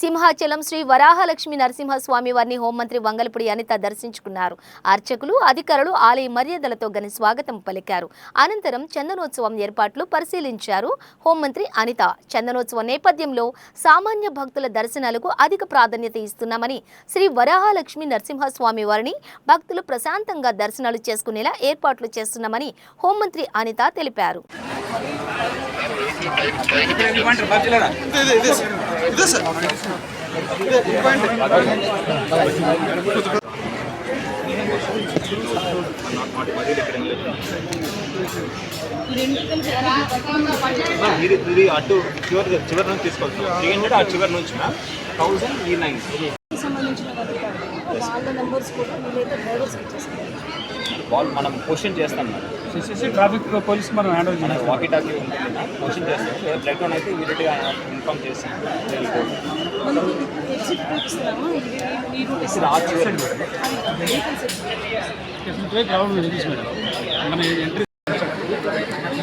సింహాచలం శ్రీ వరాహలక్ష్మి నరసింహస్వామి వారిని హోంమంత్రి వంగలపూడి అనిత దర్శించుకున్నారు అర్చకులు అధికారులు ఆలయ మర్యాదలతో ఘన స్వాగతం పలికారు అనంతరం చందనోత్సవం ఏర్పాట్లు పరిశీలించారు హోంమంత్రి అనిత చందనోత్సవం నేపథ్యంలో సామాన్య భక్తుల దర్శనాలకు అధిక ప్రాధాన్యత ఇస్తున్నామని శ్రీ వరాహలక్ష్మి నరసింహస్వామి వారిని భక్తులు ప్రశాంతంగా దర్శనాలు చేసుకునేలా ఏర్పాట్లు చేస్తున్నామని హోంమంత్రి అనిత తెలిపారు ఇదే సార్ ఇదే అటు చివరి చివరి నుంచి తీసుకోవచ్చు త్రీ హండ్రెడ్ ఆ చివరి నుంచి థౌసండ్ ఈ నైన్ సంబంధించిన వాళ్ళు వాళ్ళ నెంబర్స్ కూడా వీలైతే డ్రైవర్స్కి ఇచ్చేస్తారు వాళ్ళు మనం క్వశ్చన్ చేస్తాం మేడం. సిసిసి ట్రాఫిక్ పోలీస్ మనం హ్యాండిల్ మన చేయాలి వాకీ టాకీ ఉంటుంది క్వశ్చన్ చేస్తాం. బ్లడ్ డౌన్ అయితే ఇమీడియట్గా ఇన్ఫామ్ చేసి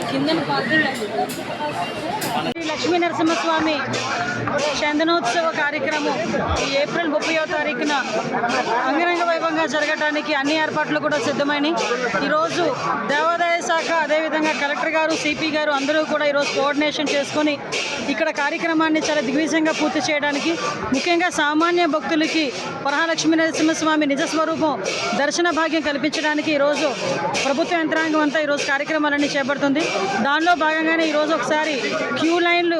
కింద పార్కింగ్ లక్ష్మీ నరసింహస్వామి చందనోత్సవ కార్యక్రమం ఈ ఏప్రిల్ ముప్పయో తారీఖున అంగరంగ జరగడానికి అన్ని ఏర్పాట్లు కూడా సిద్ధమైనవి ఈరోజు దేవాదాయ శాఖ అదేవిధంగా కలెక్టర్ గారు సిపి గారు అందరూ కూడా ఈరోజు కోఆర్డినేషన్ చేసుకొని ఇక్కడ కార్యక్రమాన్ని చాలా దిగ్విజయంగా పూర్తి చేయడానికి ముఖ్యంగా సామాన్య భక్తులకి వరహాలక్ష్మీ నరసింహస్వామి నిజ స్వరూపం దర్శన భాగ్యం కల్పించడానికి ఈరోజు ప్రభుత్వ యంత్రాంగం అంతా ఈరోజు కార్యక్రమాలన్నీ చేపడుతుంది. దానిలో భాగంగానే ఈరోజు ఒకసారి క్యూ లైన్లు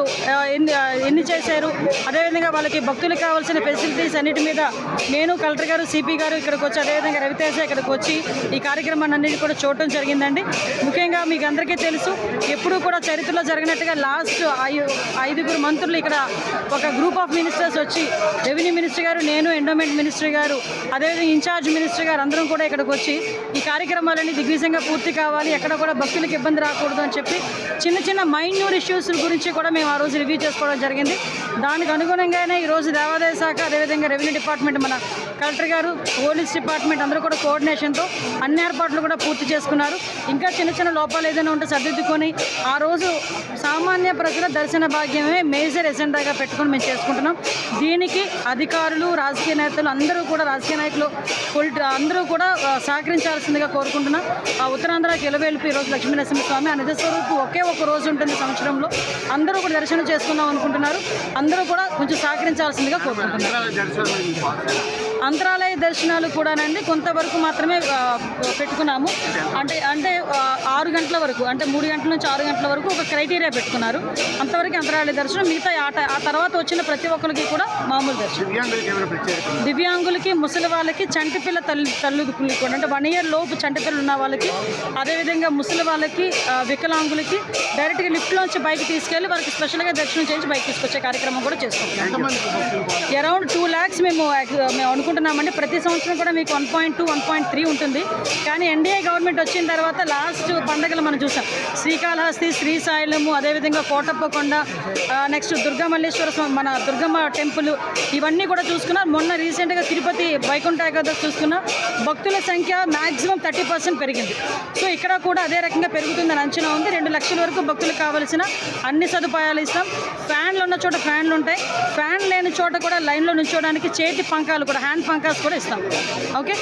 ఎన్ని ఎన్ని చేశారు అదేవిధంగా వాళ్ళకి భక్తులకు కావాల్సిన ఫెసిలిటీస్ అన్నిటి మీద నేను కలెక్టర్ గారు సిపి గారు ఇక్కడికి వచ్చి అదేవిధంగా రవితేజ ఇక్కడికి వచ్చి ఈ కార్యక్రమాన్ని కూడా చూడటం జరిగిందండి. ముఖ్యంగా మీకు అందరికీ తెలుసు ఎప్పుడూ కూడా చరిత్రలో జరిగినట్టుగా లాస్ట్ ఐదుగురు మంత్రులు ఇక్కడ ఒక గ్రూప్ ఆఫ్ మినిస్టర్స్ వచ్చి రెవెన్యూ మినిస్టర్ గారు నేను ఎండోమెంట్ మినిస్టర్ గారు అదేవిధంగా ఇన్ఛార్జ్ మినిస్టర్ గారు అందరం కూడా ఇక్కడికి వచ్చి ఈ కార్యక్రమాలన్నీ దిగ్విజయంగా పూర్తి కావాలి ఎక్కడ కూడా భక్తులకు ఇబ్బంది రాకూడదు అని చెప్పి చిన్న చిన్న మైన్యూర్ ఇష్యూస్ గురించి కూడా మేము ఆ రోజు రివ్యూ చేసుకోవడం జరిగింది. దానికి అనుగుణంగానే ఈరోజు దేవాదాయ శాఖ అదేవిధంగా రెవెన్యూ డిపార్ట్మెంట్ మన కలెక్టర్ గారు పోలీస్ డిపార్ట్మెంట్ అందరూ కూడా కోఆర్డినేషన్తో అన్ని ఏర్పాట్లు కూడా పూర్తి చేసుకున్నారు. ఇంకా చిన్న చిన్న లోపాలు ఏదైనా ఉంటే సర్దిద్దుకొని ఆ రోజు సామాన్య ప్రజల దర్శన భాగ్యమే మేజర్ ఎజెండాగా పెట్టుకొని మేము చేసుకుంటున్నాం. దీనికి అధికారులు రాజకీయ నేతలు అందరూ కూడా రాజకీయ నాయకులు పొలిటి అందరూ కూడా సహకరించాల్సిందిగా కోరుకుంటున్నాం. ఆ ఉత్తరాంధ్ర ఎలవేల్పి ఈరోజు లక్ష్మీనరసింహస్వామి ఆ నిజస్వరూపు ఒకే ఒక రోజు ఉంటుంది సంవత్సరంలో. అందరూ కూడా దర్శనం చేసుకుందాం అనుకుంటున్నారు. అందరూ కూడా కొంచెం సహకరించాల్సిందిగా కోరుకుంటున్నారు అంతరాలయ దర్శనాలు కూడానండి. కొంతవరకు మాత్రమే పెట్టుకున్నాము. అంటే అంటే ఆరు గంటల వరకు అంటే మూడు గంటల నుంచి ఆరు గంటల వరకు ఒక క్రైటీరియా పెట్టుకున్నారు. అంతవరకు అంతరాలయ దర్శనం మిగతా ఆ ట- ఆ తర్వాత వచ్చిన ప్రతి ఒక్కరికి కూడా మామూలు దర్శనం. దివ్యాంగులకి ముసలి వాళ్ళకి చంటి పిల్ల తల్లి తల్లుదుకులు కూడా అంటే వన్ ఇయర్ లోపు చంటి పిల్లలు ఉన్న వాళ్ళకి అదేవిధంగా ముసలి వాళ్ళకి వికలాంగులకి డైరెక్ట్గా లిఫ్ట్లోంచి బైక్ తీసుకెళ్ళి వాళ్ళకి స్పెషల్గా దర్శనం చేయించి బైక్ తీసుకొచ్చే కార్యక్రమం కూడా చేసుకుంటున్నాం. అరౌండ్ టూ ల్యాక్స్ మేము మేము అనుకుంటున్నామండి. ప్రతి సంవత్సరం కూడా మీకు one point two one point three ఉంటుంది. కానీ ఎన్డీఏ గవర్నమెంట్ వచ్చిన తర్వాత లాస్ట్ పండగలు మనం చూసాం. శ్రీకాళహస్తి శ్రీశైలము అదేవిధంగా కోటప్పకొండ నెక్స్ట్ దుర్గామల్లేశ్వర స్వామి మన దుర్గమ్మ టెంపుల్ ఇవన్నీ కూడా చూసుకున్నాం మొన్న రీసెంట్గా తిరుపతి వైకుంఠ ఏకాదశి చూసుకున్నాం. భక్తుల సంఖ్య మ్యాక్సిమం థర్టీ పర్సెంట్ పెరిగింది. సో ఇక్కడ కూడా అదే రకంగా పెరుగుతుందని అంచనా ఉంది. రెండు లక్షల వరకు భక్తులకు కావాల్సిన అన్ని సదుపాయాలు ఇస్తాం. ఫ్యాన్లు ఉన్న చోట ఫ్యాన్లు ఉంటాయి. ఫ్యాన్ లేని చోట కూడా లైన్లో నుంచోడానికి చేతి పంకాలు కూడా హ్యాండ్ పంకాస్ కూడా ఇస్తాం ఓకే